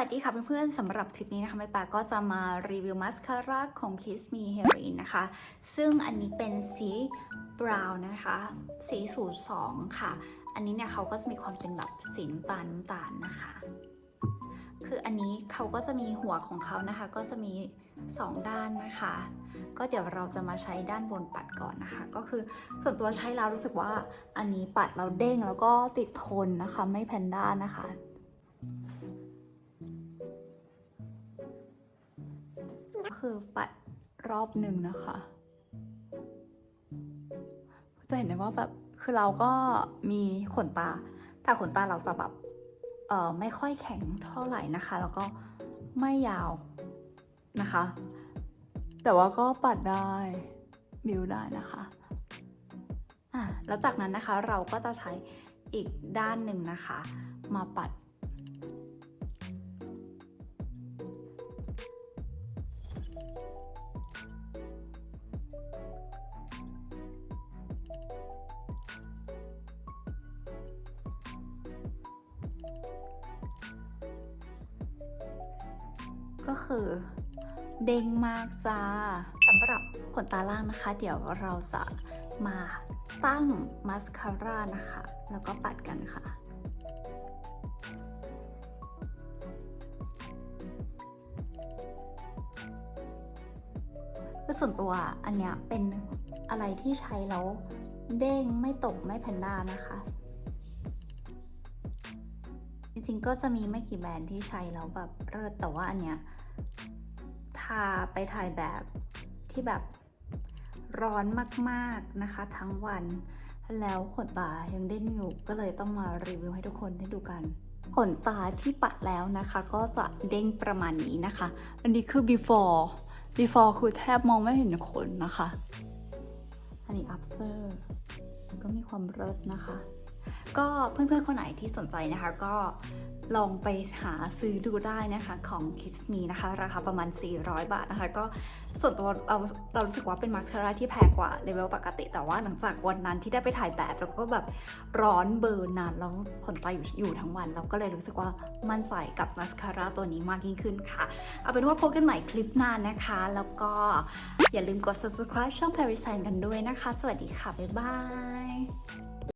วัสดีค่ะเพื่อนๆสำหรับคลิปนี้นะคะไม่ปาก็จะมารีวิวมัสคาร่าของ Kiss Me Heroin นะคะ ซึ่งอันนี้เป็นสีบราวน์นะคะ สีสูตร2ค่ะ อันนี้เนี่ยเขาก็จะมีความเป็นแบบสีน้ำตาลน้ำตาลนะคะ คืออันนี้เขาก็จะมีหัวของเขานะคะ ก็จะมี 2 ด้านนะคะ ก็เดี๋ยวเราจะมาใช้ด้านบนปัดก่อนนะคะ ก็คือส่วนตัวใช้แล้วรู้สึกว่าอันนี้ปัดเราเด้งแล้วก็ติดทนนะคะ ไม่แพนด้านนะคะ คือปัดรอบหนึ่งนะคะจะเห็นได้ว่าแบบคือเราก็มีขนตา แต่ขนตาเราจะแบบเอ่อไม่ค่อยแข็งเท่าไหร่นะคะ แล้วก็ไม่ยาวนะคะ แต่ว่าก็ปัดได้บิวได้นะคะอะแล้วจากนั้นนะคะเราก็จะใช้อีกด้านหนึ่งนะคะ มาปัด ก็คือเด้งมากจ้าสำหรับขนตาล่างนะคะ เดี๋ยวเราจะมาตั้งมาสคาร่านะคะ แล้วก็ปัดกันค่ะคือส่วนตัวอันเนี้ยเป็นอะไรที่ใช้แล้วเด้งไม่ตกไม่แพนด้านะคะ จริงๆก็จะมีไม่กี่แบรนด์ที่ใช้แล้วแบบเลิศแต่ว่าอันเนี้ยทาไปถ่ายแบบที่แบบร้อนมากๆนะคะ ทั้งวันแล้วขนตายังเด้งอยู่ก็เลยต้องมารีวิวให้ทุกคนได้ดูกัน ขนตาที่ปัดแล้วนะคะ ก็จะเด้งประมาณนี้นะคะ อันนี้คือ before before คือแทบมองไม่เห็นขนนะคะ อันนี้ after ก็มีความเลิศนะคะ ก็เพื่อนๆคนไหนที่สนใจนะคะ ก็ลองไปหาซื้อดูได้นะคะของ Kiss Me นะคะ ราคาประมาณ 400 บาทนะคะ ก็ส่วนตัวเราเรารู้สึกว่าเป็นมาสคาร่าที่แพงกว่าเลเวลปกติ แต่ว่าหลังจากวันนั้นที่ได้ไปถ่ายแบบแล้วก็แบบร้อนเบอร์นานแล้วขนตาอยู่อยู่ทั้งวัน เราก็เลยรู้สึกว่ามั่นใจกับมาสคาร่าตัวนี้มากยิ่งขึ้นค่ะ เอาเป็นว่าพบกันใหม่คลิปหน้านะคะ แล้วก็อย่าลืมกด subscribe ช่อง Paris Sign กันด้วยนะคะ สวัสดีค่ะ บ๊ายบาย